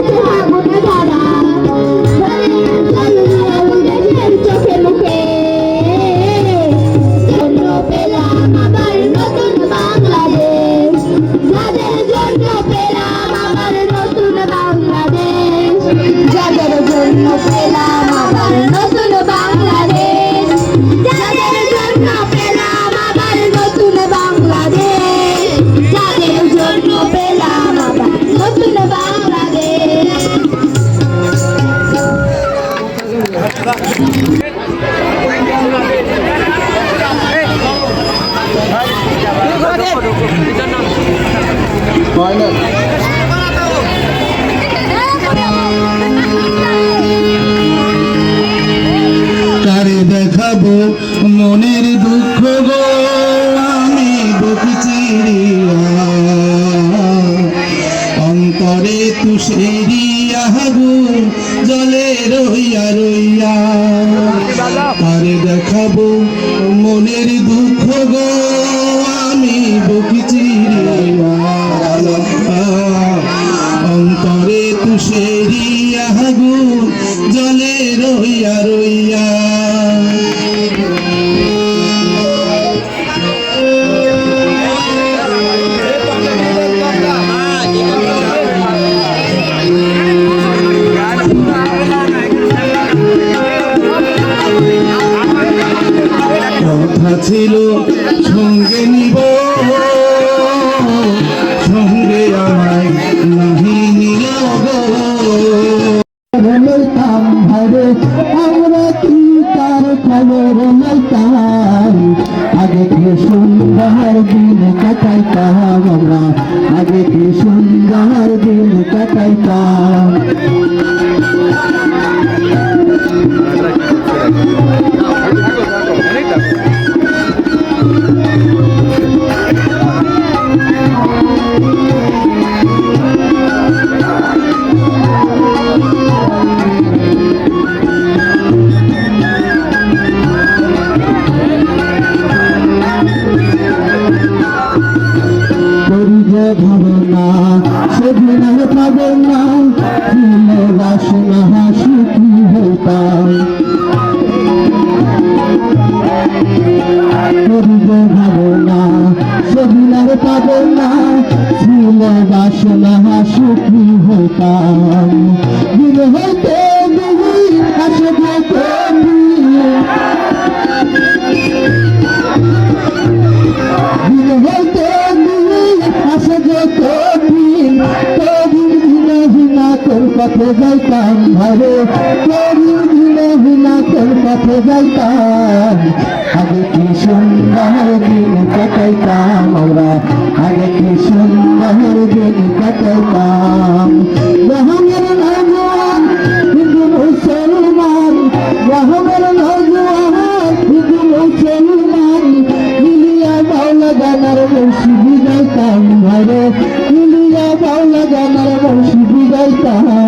Thank. কারে দেখাবো মনের দুঃখ গো? আমি বুক চিরিয়া তুষেরিয়া জলে রইয়া রইয়া। কারে দেখাবো মনের দুঃখ গো আমি বকি চিরিয়া। অন্তরে তুষেরিয়া দিলে বাসনা সুখী ভিনা তোর পথে যাইতাম ভিনা ভিনা তোর পথে যাইতাম। আগে কি সুন্দর দিন কাটাইতাম আমরা? আগে কি সুন্দর দিন কাটাইতাম? রহমের নজওয়ান হিন্দু মুসলমান। রহমের নজওয়ান হিন্দু মুসলমান। মিলিয়া বাউলা গানার বংশী বিদাইতাম ঘরে। মিলিয়া বাউলা গানার বংশী বিদাইতাম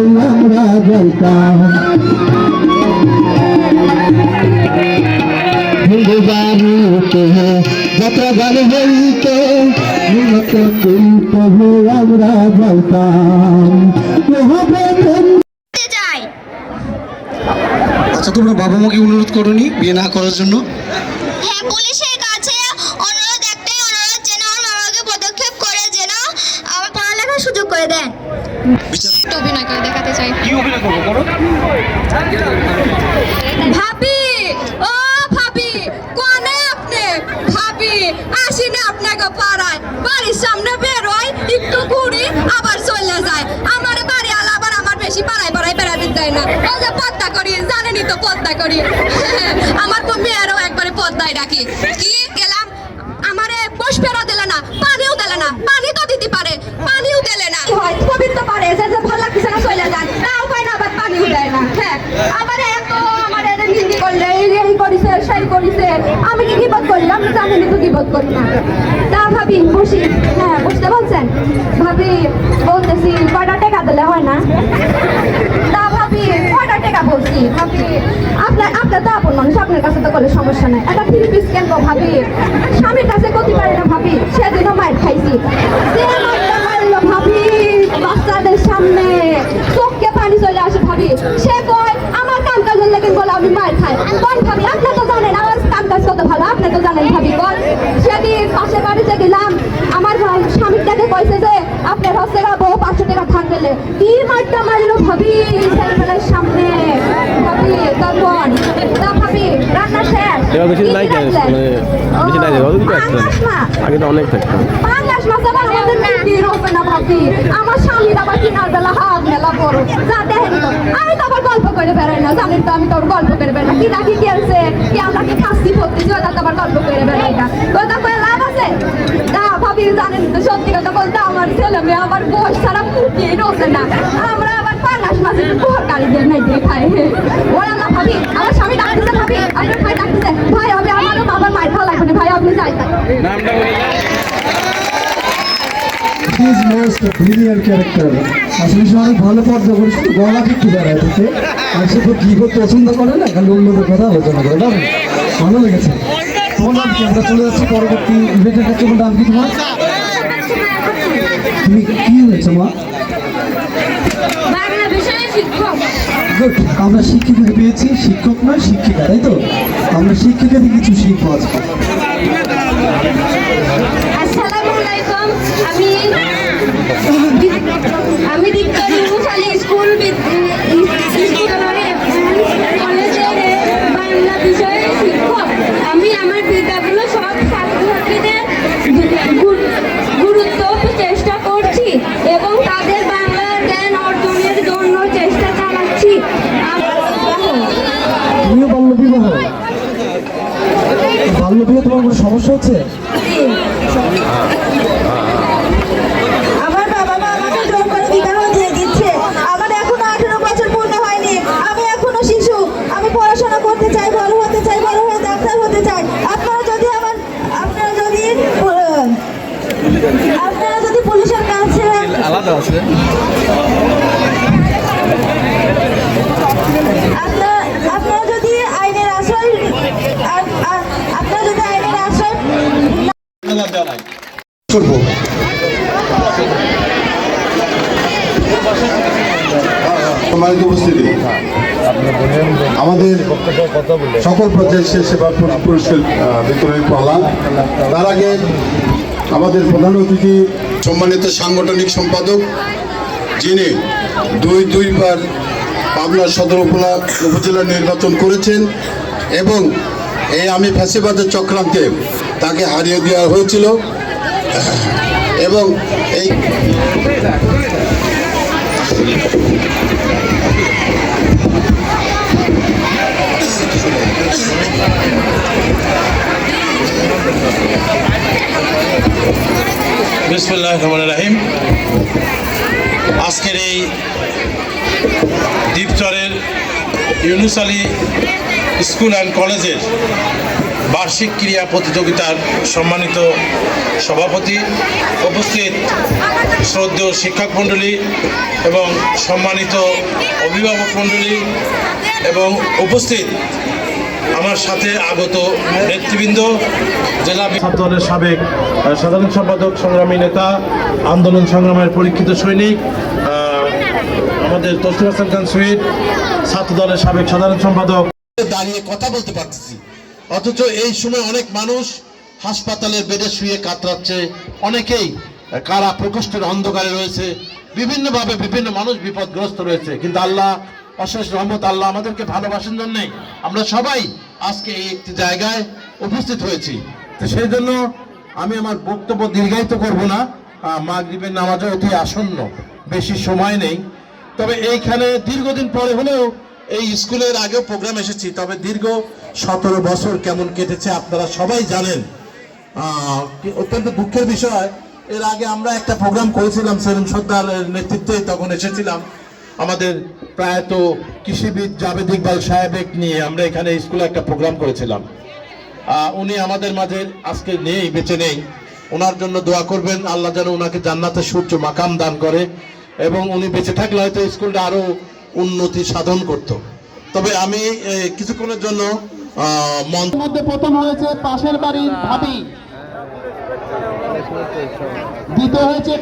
আমরা যাইতাম আচ্ছা তোমরা বাবা মাকে অনুরোধ করনি বিয়ে না করার জন্য? হ্যাঁ পুলিশের কাছে অনুরোধ একটাই, অনুরোধ যেন আমার মামাকে পদক্ষেপ করে যেন আমার সুযোগ করে একটা ভাবি! ও ভাবি! পাড়ায়। বাড়ির সামনে বেরোয় একটু আবার চলে যায় আবার আমার বেশি পাড়ায় না। করি তো করি। আমার মেয়েরও পদ্মায় ডাকি। গেলাম? আমারে বস ফেরা দিলে না পানিও দিলে না। পানি তো দিতে পারে। হয় কবির পারে, যে যে ভালো লাগছে না চলে যান তাও পায় না, আবার পানিও দেয় না। হ্যাঁ আমার এত, আমার এর নিন্দি করলে, এই করিছে, সেই করিছে, আমি কি গিবত করি? আমি জানি তো গিবত করি না। তা ভাবি, বসি। হ্যাঁ বুঝতে পারছেন ভাবি, বলতেছি, কয়টা টাকা দিলে হয় না? তা ভাবি, কয়টা টাকা বলছি? ভাবি, আপনার আপনার তো আপন মানুষ, আপনার কাছে তো কোনো সমস্যা নাই। একটা থ্রি পিস কেনবো, ভাবি। স্বামীর কাছে করতে পারে না, ভাবি। সেদিনও মায়ের খাইছি। চোখকে পানি চলে আসে ভাবি। সে কয় আমার কাম কাজের লেগে বলে আমি মায়ের খাই। কোন ভাবি আপনি তো জানেন আমার কাম কাজ কত ভালো আপনি তো জানেন ভাবি বল সেদিন পাশের বাড়িতে গেলাম। আমার ভা- স্বামীটাকে কইছে যে আপনার হচ্ছে বউ পাঁচশো টাকা থাকলে কি মারটা মারলো ভাবি? ছেলেবেলার সামনে। ভাবি তখন তা ভাবি রান্না শেষ। এবার বেশি নাই মানে বেশি নাই, কিছু। আগে তো অনেক থাকতো। পাঙ্গাস মাছ ভাবি। আমার স্বামীর আবার কিনার বেলা হাত মেলা আমি তো আবার গল্প করে বেড়াই না। জানেন তো আমি তো গল্প করে বেড়াই কি খেলছে? কি আমরা কি খাসি তো আবার গল্প করে বেড়াই না। ওটা জানেন তো, সত্যি কথা বলতে আমার ছেলে মেয়ে আমার বয়স ছাড়া রোজে না। আমরা আবার পাঙ্গাস মাছের পোহর দিয়ে নাই আমার স্বামী ডাকতেছে, ভাবি। ভাই ডাকতেছে। ভাই বাবার মায়ের খাওয়া লাগবে ভাই, আপনি যাই। ইজ মোস্ট ব্রিলিয়ান্ট ক্যারেক্টার আসলে সে অনেক ভালো পর্দা করে শুধু গলা একটু বেড়ায় তাতে? আর সে তো কী করতে পছন্দ করে না? খালি অন্যদের কথা আলোচনা করে না? ভালো লেগেছে। তোমার নাম কি? আমরা চলে যাচ্ছি পরবর্তী ইভেন্টের কাছে তোমার নাম কি তোমার? তুমি কি হয়েছে মা? গুড আমরা শিক্ষিকাকে পেয়েছি শিক্ষক নয় শিক্ষিকা তাই তো? আমরা শিক্ষিকাতে কিছু শিখব আজকে। আমি আমি মুসালি স্কুল কলেজের বাংলা বিষয়ে শিক্ষক আমি আমার বিদ্যাগুলো সব ছাত্রছাত্রীদের গু- গুরুত্ব চেষ্টা করছি এবং তাদের বাংলা জ্ঞান অর্জনের জন্য চেষ্টা চালাচ্ছি আম- তুমিও বাল্য বিবাহ বাল্য বিবাহ তোমার কোনো সমস্যা হচ্ছে আমার বাবা মা আমাকে জোর করে বিবাহ দিয়ে দিচ্ছে আমার এখনও আঠেরো বছর পূর্ণ হয়নি আমি এখনও শিশু আমি পড়াশোনা করতে চাই বড় হতে চাই বড় হয়ে ডাক্তার হতে চাই আপনারা যদি পুলিশের কাছে আলাদা আছে আপনারা আপনারা যদি আইনের আশ্রয় আর- আর- আপনারা যদি আইনের আশ্রয় করব আমাদের সকল পর্যায়ের শেষ সেবা পুর- পুরস্কার বিতরণের পালা তার আগে আমাদের প্রধান অতিথি, সম্মানিত সাংগঠনিক সম্পাদক, যিনি দুই দুইবার পাবনা সদর উপজেলা নির্বাচন করেছেন এবং এই আমি ফ্যাসিবাদের চক্রান্তে তাকে হারিয়ে দেওয়া হয়েছিল। এবং এই বিসমুল্লাহ রাহিম। আজকের এই দ্বীপচরের ইউনুস আলী স্কুল অ্যান্ড কলেজের বার্ষিক ক্রীড়া প্রতিযোগিতার সম্মানিত সভাপতি উপস্থিত শ্রদ্ধেয় শিক্ষক মণ্ডলী এবং সম্মানিত অভিভাবক মণ্ডলী এবং উপস্থিত আমার সাথে আগত নেতৃবৃন্দ জেলা ছাত্র দলের সাবেক সাধারণ সম্পাদক সংগ্রামী নেতা আন্দোলন সংগ্রামের পরীক্ষিত সৈনিক আমাদের তসলিম হাসান খান সুইট ছাত্র দলের সাবেক সাধারণ সম্পাদক। দাঁড়িয়ে কথা বলতে পারতেছি। অথচ এই সময় অনেক মানুষ হাসপাতালের বেডে শুয়ে কাতরাচ্ছে। অনেকেই কারা প্রকোষ্ঠের অন্ধকারে রয়েছে, বিভিন্নভাবে বিভিন্ন মানুষ বিপদগ্রস্ত রয়েছে। কিন্তু আল্লাহ, অশেষ রহমত, আল্লাহ আমাদেরকে ভালোবাসেন জন্যে আমরা সবাই আজকে এই একটি জায়গায় উপস্থিত হয়েছি। তো সেই জন্য আমি আমার বক্তব্য দীর্ঘায়িত করব না। মাগরিবের নামাজও অতি আসন্ন, বেশি সময় নেই। তবে এইখানে দীর্ঘদিন পরে হলেও এই স্কুলের আগেও প্রোগ্রাম এসেছি, তবে দীর্ঘ সতেরো বছর কেমন কেটেছে আপনারা সবাই জানেন। অত্যন্ত দুঃখের বিষয়, এর আগে আমরা একটা প্রোগ্রাম করেছিলাম, সেলিম সর্দার নেতৃত্বে তখন এসেছিলাম। আমাদের প্রায়ত কৃষিবিদ জাভেদ ইকবাল সাহেবেক নিয়ে আমরা এখানে স্কুলে একটা প্রোগ্রাম করেছিলাম। উনি আমাদের মাঝে আজকে নেই, বেঁচে নেই। ওনার জন্য দোয়া করবেন, আল্লাহ যেন ওনাকে জান্নাতের সূর্য মাকাম দান করে। এবং উনি বেঁচে থাকলে হয়তো স্কুলটা আরও উন্নতি সাধন করত। তবে আমি কিছুক্ষণের জন্য মধ্যে প্রথম হয়েছে পাশের বাড়ির ভাবি। দ্বিতীয় হয়েছে